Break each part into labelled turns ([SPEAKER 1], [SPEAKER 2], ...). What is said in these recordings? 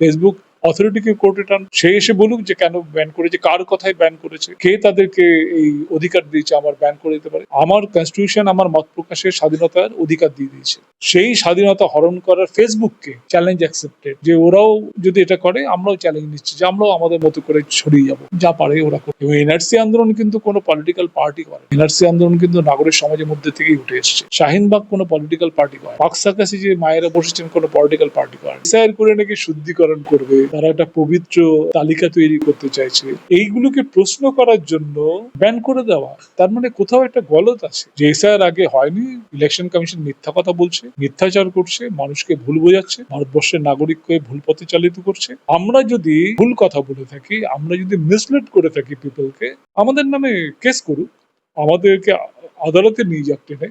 [SPEAKER 1] Facebook অথরিটিকে কোর্টে টান, সে এসে বলুক যে কেন ব্যান করেছে, কার কথায় ব্যান করেছে, কে তাদেরকে এই অধিকার দিয়েছে, আমার ব্যান করে দিতে পারে। আমার কনস্টিটিউশন আমার মত প্রকাশের স্বাধীনতার অধিকার দিয়ে দিয়েছে। সেই স্বাধীনতা হরণ করার ফেসবুককে চ্যালেঞ্জ অ্যাকসেপ্টেড যে ওরাও যদি এটা করে, আমরাও চ্যালেঞ্জ নিচ্ছি, যে আমরাও আমাদের মতো করে ছড়িয়ে যাব। যা পারে ওরা করে এবং এনআরসি আন্দোলন কিন্তু কোনো পলিটিক্যাল পার্টি করে এনআরসি আন্দোলন কিন্তু নাগরিক সমাজের মধ্যে থেকেই উঠে এসেছে। শাহিনবাগ কোনো পলিটিক্যাল পার্টি করে পাকসার কাছে যে মায়েরা বসেছেন, কোনো পলিটিক্যাল পার্টি করে স্যার করে নাকি শুদ্ধিকরণ করবে তারা একটা পবিত্র তালিকা তৈরি করতে চাইছে। এইগুলোকে প্রশ্ন করার জন্য ব্যান করে দেওয়া। তার মানে কোথাও একটা গলত আছে। যে এসআর আগে হয়নি ইলেকশন কমিশন মিথ্যা কথা বলছে, মিথ্যাচার করছে, মানুষকে ভুল বোঝাচ্ছে, ভারতবর্ষের নাগরিককে ভুল পথে চালিত করছে। আমরা যদি ভুল কথা বলে থাকি, আমরা যদি মিসলিড করে থাকি পিপলকে আমাদের নামে কেস করুক, আমাদেরকে আদালতে নিয়ে যাক টেনে।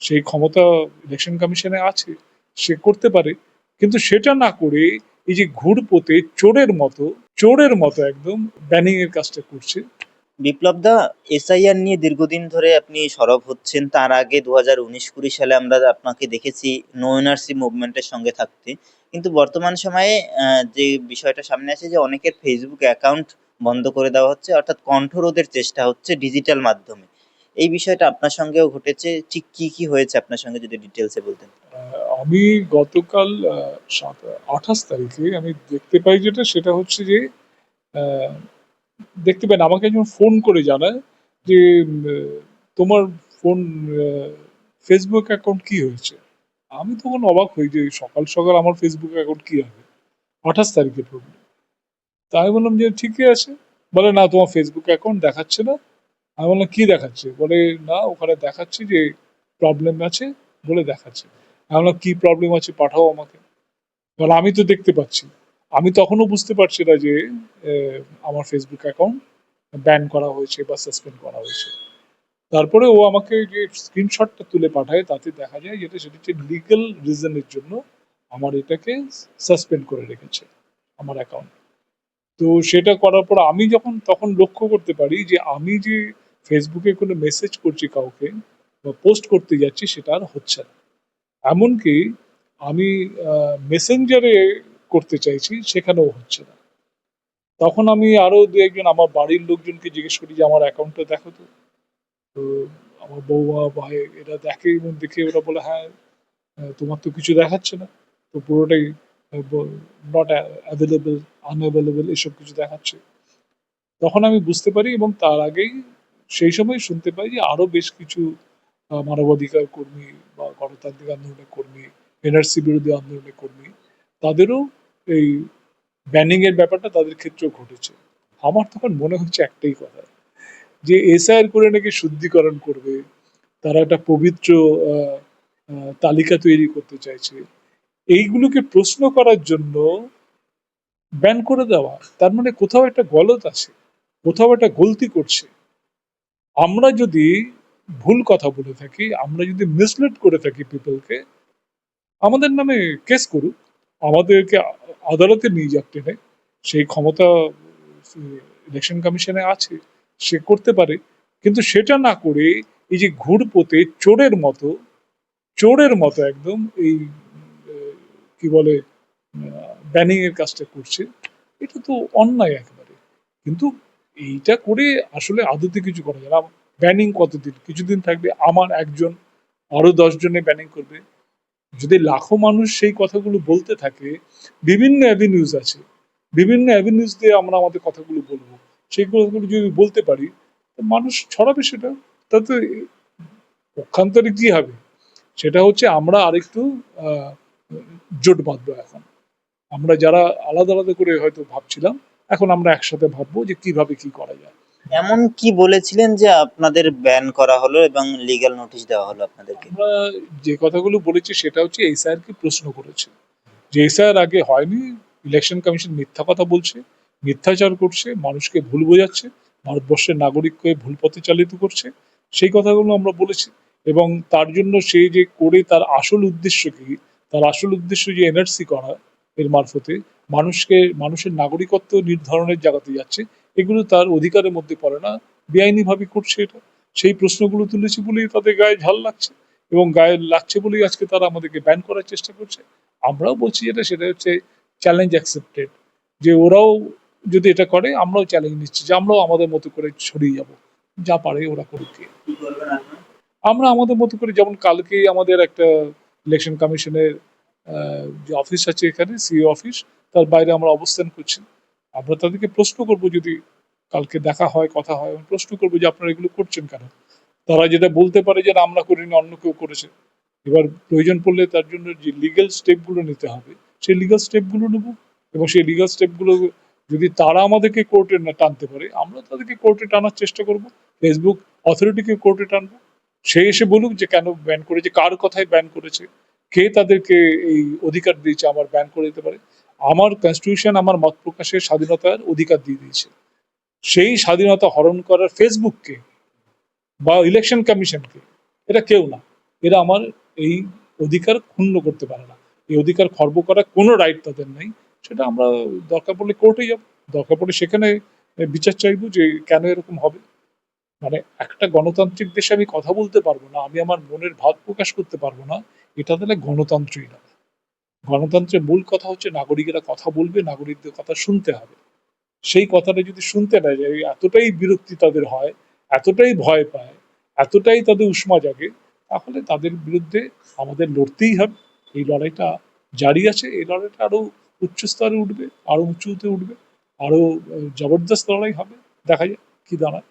[SPEAKER 1] সেই ক্ষমতা ইলেকশন কমিশনে আছে, সে করতে পারে। কিন্তু সেটা না করে এই যে ঘুরপোতে চোরের মতো চোরের মতো একদম ব্যানিং এর কাজটা করছে।
[SPEAKER 2] বিপ্লব দা এসআইআর নিয়ে দীর্ঘদিন ধরে আপনি সরব হচ্ছেন। তার আগে দু হাজার উনিশ কুড়ি সালে আমরা আপনাকে দেখেছি নো এনআরসি মুভমেন্টের সঙ্গে থাকতে। কিন্তু বর্তমান সময়ে যে বিষয়টা সামনে আসে যে অনেকের ফেসবুক অ্যাকাউন্ট বন্ধ করে দেওয়া হচ্ছে অর্থাৎ কণ্ঠরোধের চেষ্টা হচ্ছে ডিজিটাল মাধ্যমে। এই বিষয়টা আপনার সঙ্গেও ঘটেছে। ঠিক কি কি হয়েছে আপনার সঙ্গে যদি ডিটেলসে বলতেন?
[SPEAKER 1] আমি গতকাল আঠাশ তারিখে আমি দেখতে পাই যেটা, সেটা হচ্ছে যে দেখতে পাই আমাকে একজন ফোন করে জানায় যে তোমার ফোন ফেসবুক অ্যাকাউন্ট কি হয়েছে? আমি তখন অবাক হই যে সকাল সকাল আমার ফেসবুক অ্যাকাউন্ট কি হবে? আঠাশ তারিখে প্রবলেম তাই বললাম যে, ঠিকই আছে। বলে, না, তোমার ফেসবুক অ্যাকাউন্ট দেখাচ্ছে না। আমি বললাম, কি দেখাচ্ছে? বলে, না, ওখানে দেখাচ্ছে যে প্রবলেম আছে। বলে, দেখাচ্ছে। আমি বললাম, কি প্রবলেম আছে? পাঠাও আমাকে। বলে, আমি তো দেখতে পাচ্ছি। আমি তখনও বুঝতে পারছি না যে আমার ফেসবুক অ্যাকাউন্ট ব্যান করা হয়েছে বা সাসপেন্ড করা হয়েছে। তারপরে ও আমাকে যে স্ক্রিনশটটা তুলে পাঠায়, তাতে দেখা যায় যেটা সেটা হচ্ছে লিগ্যাল রিজনের জন্য আমার এটাকে সাসপেন্ড করে রেখেছে আমার অ্যাকাউন্ট তো সেটা করার পর আমি যখন, তখন লক্ষ্য করতে পারি যে আমি যে ফেসবুকে কোনো মেসেজ করছি কাউকে বা পোস্ট করতে যাচ্ছি, সেটা আর হচ্ছে না। এমনকি আমি মেসেঞ্জারে করতে চাইছি, সেখানেও হচ্ছে না। তখন আমি আরও দু একজন আমার বাড়ির লোকজনকে জিজ্ঞেস করি যে, আমার অ্যাকাউন্টটা দেখো তো। তো আমার বৌমা ভাই, এরা দেখে এবং দেখে ওরা বলে হ্যাঁ তোমার তো কিছু দেখাচ্ছে না। তো পুরোটাই নট অ্যাভেলেবেল আনঅ্যাভেলেবেল এসব কিছু দেখাচ্ছে। তখন আমি বুঝতে পারি এবং তার আগেই, সেই সময় শুনতে পাই যে, আরও বেশ কিছু মানবাধিকার কর্মী বা গণতান্ত্রিক আন্দোলনের কর্মী, এনআরসি বিরোধী আন্দোলনের কর্মী, তাদেরও এই ব্যানিং এর ব্যাপারটা তাদের ক্ষেত্রেও ঘটেছে। আমার তখন মনে হচ্ছে একটাই কথা, যে এসআইআর করে নাকি শুদ্ধিকরণ করবে, তারা একটা পবিত্র তালিকা তৈরি করতে চাইছে। এইগুলোকে প্রশ্ন করার জন্য ব্যান করে দেওয়া, তার মানে কোথাও একটা গলত আছে, কোথাও একটা গলতি করছে। আমরা যদি ভুল কথা বলে থাকি, আমরা যদি মিসলিড করে থাকি পিপলকে, আমাদের নামে কেস করুক, আমাদেরকে আদালতে নিয়ে যাক টেনে সেই ক্ষমতা ইলেকশন কমিশনে আছে, সে করতে পারে, কিন্তু সেটা না করে এই যে ঘুরপোতে চোরের মতো চোরের মতো একদম এই কি বলে ব্যানিং এর কাজটা করছে, এটা তো অন্যায় একেবারে। কিন্তু এইটা করে আসলে আদতে কিছু করা যায় না। ব্যানিং কতদিন? কিছুদিন থাকবে, আমার একজন, আরও দশ জনে ব্যানিং করবে। যদি লাখো মানুষ সেই কথাগুলো বলতে থাকে, বিভিন্ন অ্যাভিনিউজ আছে। বিভিন্ন অ্যাভিনিউজ দিয়ে আমরা আমাদের কথাগুলো বলব। সেই কথাগুলো যদি বলতে পারি মানুষ ছড়াবে সেটা। তাতে পক্ষান্তরে কি হবে? সেটা হচ্ছে আমরা আরেকটু জোট বাঁধবো এখন। আমরা যারা আলাদা আলাদা করে হয়তো ভাবছিলাম, এখন আমরা একসাথে ভাববো যে কীভাবে কি করা যায়।
[SPEAKER 2] এমন কি বলেছিলেন যে আপনাদের ব্যান করা হলো এবং লিগ্যাল নোটিশ দেওয়া হলো আপনাদেরকে?
[SPEAKER 1] যে কথাগুলো বলেছি সেটা হচ্ছে এসআইআর কে প্রশ্ন করেছে। যে এসআইআর আগে হয়নি ইলেকশন কমিশন মিথ্যা কথা বলছে, মিথ্যাচার করছে, মানুষকে ভুল বোঝাচ্ছে, ভারতবর্ষের নাগরিককে ভুল পথে চালিত করছে, সেই কথাগুলো আমরা বলেছি। এবং তার জন্য সে যে করে তার আসল উদ্দেশ্য কি, তার আসল উদ্দেশ্য যে এনআরসি করা এর মারফতে মানুষকে, মানুষের নাগরিকত্ব নির্ধারণের জায়গাতে যাচ্ছে এগুলো তার অধিকারের মধ্যে পড়ে না। বেআইনি ভাবে করছে এটা। সেই প্রশ্নগুলো তুলেছি বলেই তাদের গায়ে ঝাল লাগছে এবং গায়ে লাগছে বলেই আজকে তারা আমাদেরকে ব্যান করার চেষ্টা করছে। আমরাও বলছি যেটা সেটা হচ্ছে চ্যালেঞ্জ অ্যাকসেপ্টেড যে ওরাও যদি এটা করে আমরাও চ্যালেঞ্জ নিচ্ছি যে আমরাও আমাদের মতো করে ছড়িয়ে যাব। যা পারে ওরা করুক। আমরা আমাদের মতো করে যেমন কালকেই আমাদের একটা ইলেকশন কমিশনের যে অফিস আছে এখানে সিও অফিস তার বাইরে আমরা অবস্থান করছি। আমরা তাদেরকে প্রশ্ন করব যদি কালকে দেখা হয়, কথা হয় প্রশ্ন করব যে আপনারা এগুলো করছেন কেন? তারা যেটা বলতে পারে যে আমরা করিনি, অন্য কেউ করেছে। এবার প্রয়োজন পড়লে তার জন্য যে লিগ্যাল স্টেপগুলো নিতে হবে, সেই লিগ্যাল স্টেপগুলো নেব এবং সেই লিগ্যাল স্টেপগুলো যদি তারা আমাদেরকে কোর্টে না টানতে পারে, আমরা তাদেরকে কোর্টে টানার চেষ্টা করব। ফেসবুক অথরিটিকে কোর্টে টানবো। সে এসে বলুক যে কেন ব্যান করেছে, কার কথায় ব্যান করেছে, কে তাদেরকে এই অধিকার দিয়েছে আমার ব্যান করে দিতে পারে। আমার কনস্টিটিউশন আমার মত প্রকাশের স্বাধীনতার অধিকার দিয়ে দিয়েছে। সেই স্বাধীনতা হরণ করার ফেসবুককে বা ইলেকশন কমিশনকে এটা কেউ না। এরা আমার এই অধিকার ক্ষুণ্ণ করতে পারে না। এই অধিকার খর্ব করার কোনো রাইট তাদের নেই। সেটা আমরা দরকার পড়লে কোর্টে যাব। দরকার পড়লে সেখানে বিচার চাইব যে কেন এরকম হবে। মানে একটা গণতান্ত্রিক দেশে আমি কথা বলতে পারব না। আমি আমার মনের ভাব প্রকাশ করতে পারব না। এটা তাহলে গণতন্ত্রই না। গণতন্ত্রের মূল কথা হচ্ছে নাগরিকেরা কথা বলবে, নাগরিকদের কথা শুনতে হবে। সেই কথাটা যদি শুনতে না যায়, এতটাই বিরক্তি তাদের হয়, এতটাই ভয় পায়, এতটাই তাদের উষ্মা জাগে, তাহলে তাদের বিরুদ্ধে আমাদের লড়তেই হবে। এই লড়াইটা জারি আছে, এই লড়াইটা আরও উচ্চ স্তরে উঠবে, আরও উঁচুতে উঠবে, আরও জবরদস্ত লড়াই হবে। দেখা যাক কি দাঁড়ায়।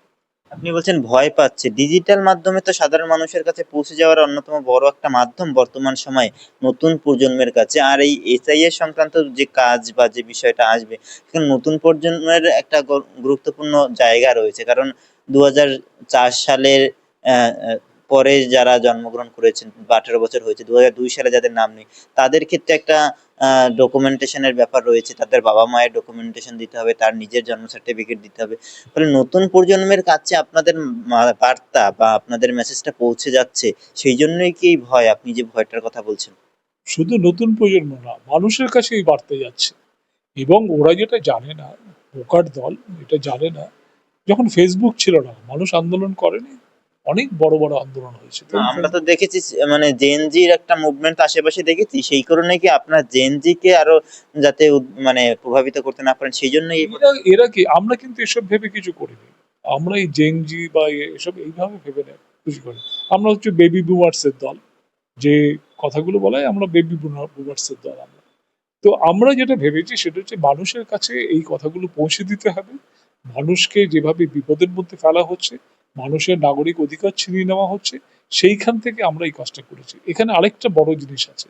[SPEAKER 2] আপনি বলছেন ভয় পাচ্ছে। ডিজিটাল মাধ্যমে তো সাধারণ মানুষের কাছে পৌঁছে যাওয়ার অন্যতম বড় একটা মাধ্যম বর্তমান সময়ে নতুন প্রজন্মের কাছে। আর এই এসআইএ সংক্রান্ত যে কাজ বা যে বিষয়টা আসবে, সেখানে নতুন প্রজন্মের একটা গুরুত্বপূর্ণ জায়গা রয়েছে। কারণ দু হাজার চার সালের পরে যারা জন্মগ্রহণ করেছেন বা আঠেরো বছর হয়েছে দু হাজার দুই সালে যাদের নাম নেই, তাদের ক্ষেত্রে একটা ডকুমেন্টেশনের ব্যাপার রয়েছে। তাদের বাবা মায়ের ডকুমেন্টেশন দিতে হবে, তার নিজের জন্ম সার্টিফিকেট দিতে হবে। ফলে নতুন প্রজন্মের কাছে আপনাদের বার্তা বা আপনাদের মেসেজটা পৌঁছে যাচ্ছে, সেই জন্যই কি ভয়? আপনি যে ভয়টার কথা বলছেন।
[SPEAKER 1] শুধু নতুন প্রজন্ম না, মানুষের কাছে এই বার্তা যাচ্ছে। এবং ওরা যেটা জানে না বোকার দল এটা জানে না, যখন ফেসবুক ছিল না, মানুষ আন্দোলন করেনি। অনেক বড় বড় আন্দোলন হয়েছে।
[SPEAKER 2] আমরা তো দেখেছি মানে জেনজির একটা মুভমেন্ট আশেপাশে দেখেছি সেই কারণে কি আপনার জেনজি কে আরও যাতে মানে প্রভাবিত করতে না পারেন সেই জন্য
[SPEAKER 1] এরা কি আমরা কিন্তু এসব ভেবে কিছু করিনি। আমরা এই জেনজি বা এসব এইভাবে ভেবে নেই কিছু করি আমরা হচ্ছে বেবি বুমার্স এর দল যে কথাগুলো বলা হয় আমরা বেবি বুমার্স এর দল আমরা। তো আমরা যেটা ভেবেছি সেটা হচ্ছে মানুষের কাছে এই কথাগুলো পৌঁছে দিতে হবে। মানুষকে যেভাবে বিপদের মধ্যে ফেলা হচ্ছে মানুষের নাগরিক অধিকার ছিনিয়ে নেওয়া হচ্ছে, সেইখান থেকে আমরা এই কাজটা করেছি। এখানে আরেকটা বড় জিনিস আছে।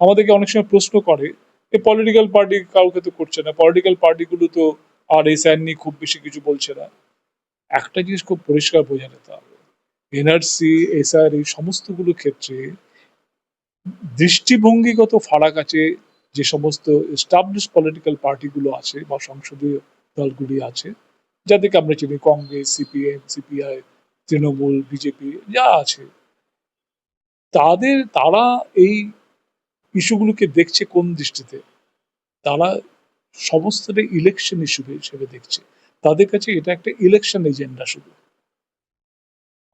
[SPEAKER 1] আমাদেরকে অনেক সময় প্রশ্ন করে এই পলিটিক্যাল পার্টি কাউকে তো করছে না। পলিটিক্যাল পার্টিগুলো তো আর এস নিয়ে খুব বেশি কিছু বলছে না। একটা জিনিস খুব পরিষ্কার বোঝা যেতে হবে এনআরসি এসআর এই সমস্তগুলো ক্ষেত্রে দৃষ্টিভঙ্গিগত ফারাক আছে, যে সমস্ত এস্টাবলিশ পলিটিক্যাল পার্টিগুলো আছে বা সংসদীয় দলগুলি আছে। যাদেরকে আমরা চিনি, Congress, CPM, CPI, Trinamool, BJP, যা আছে। তাদের, তারা এই ইস্যুগুলোকে দেখছে কোন দৃষ্টিতে? তারা সমস্তটা ইলেকশন ইস্যু হিসেবে দেখছে। তাদের কাছে এটা একটা ইলেকশন এজেন্ডা শুধু।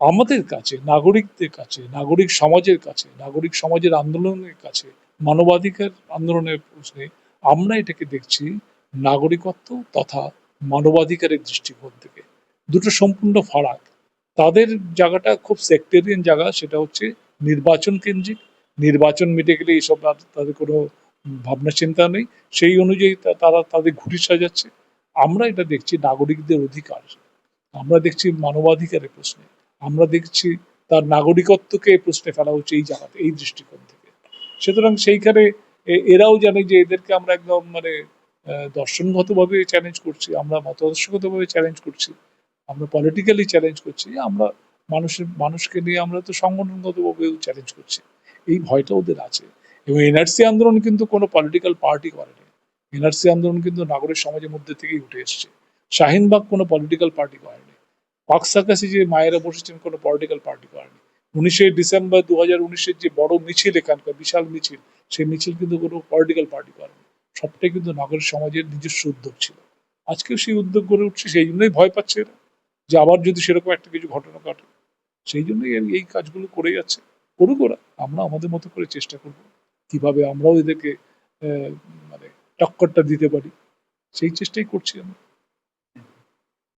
[SPEAKER 1] আমাদের কাছে, নাগরিকদের কাছে, নাগরিক সমাজের কাছে, নাগরিক সমাজের আন্দোলনের কাছে, মানবাধিকার আন্দোলনের প্রশ্নে আমরা এটাকে দেখছি নাগরিকত্ব তথা মানবাধিকারের দৃষ্টিকোণ থেকে। দুটো সম্পূর্ণ ফারাক। তাদের জায়গাটা খুব সেক্টেরিয়ান জায়গা, সেটা হচ্ছে নির্বাচন কেন্দ্রিক। নির্বাচন মিটে গেলে এইসব তাদের কোনো ভাবনা চিন্তা নেই। সেই অনুযায়ী তারা তাদের ঘুরি সাজাচ্ছে। আমরা এটা দেখছি নাগরিকদের অধিকার। আমরা দেখছি মানবাধিকারের প্রশ্নে। আমরা দেখছি তার নাগরিকত্বকে প্রশ্নে ফেলা হচ্ছে এই জায়গাতে, এই দৃষ্টিকোণ থেকে। সুতরাং সেইখানে এরাও জানে যে এদেরকে আমরা একদম মানে দর্শনগতভাবে চ্যালেঞ্জ করছি, আমরা মতাদর্শগতভাবে চ্যালেঞ্জ করছি, আমরা পলিটিক্যালি চ্যালেঞ্জ করছি, আমরা মানুষের, মানুষকে নিয়ে আমরা তো সংগঠনগতভাবেও চ্যালেঞ্জ করছি। এই ভয়টা ওদের আছে। এবং এনআরসি আন্দোলন কিন্তু কোনো পলিটিক্যাল পার্টি করেনি এনআরসি আন্দোলন কিন্তু নাগরিক সমাজের মধ্যে থেকেই উঠে এসছে। শাহিনবাগ কোনো পলিটিক্যাল পার্টি করেনি সার্কাসে যে মায়েরা বসেছেন কোনো পলিটিক্যাল পার্টি করেনি উনিশে ডিসেম্বর দু হাজার উনিশের যে বড় মিছিল এখানকার, বিশাল মিছিল, সেই মিছিল কিন্তু কোনো পলিটিক্যাল পার্টি করেনি সবটাই কিন্তু নগর সমাজের নিজস্ব উদ্যোগ ছিল। আজকেও সেই উদ্যোগ গড়ে উঠছে, সেই জন্যই ভয় পাচ্ছে এরা যে আবার যদি সেরকম একটা কিছু ঘটনা ঘটে। সেই জন্যই এই কাজগুলো করে যাচ্ছে। করুক ওরা, আমরা আমাদের মতো করে চেষ্টা করব। কীভাবে আমরাও এদেরকে মানে টক্করটা দিতে পারি, সেই চেষ্টাই করছি আমি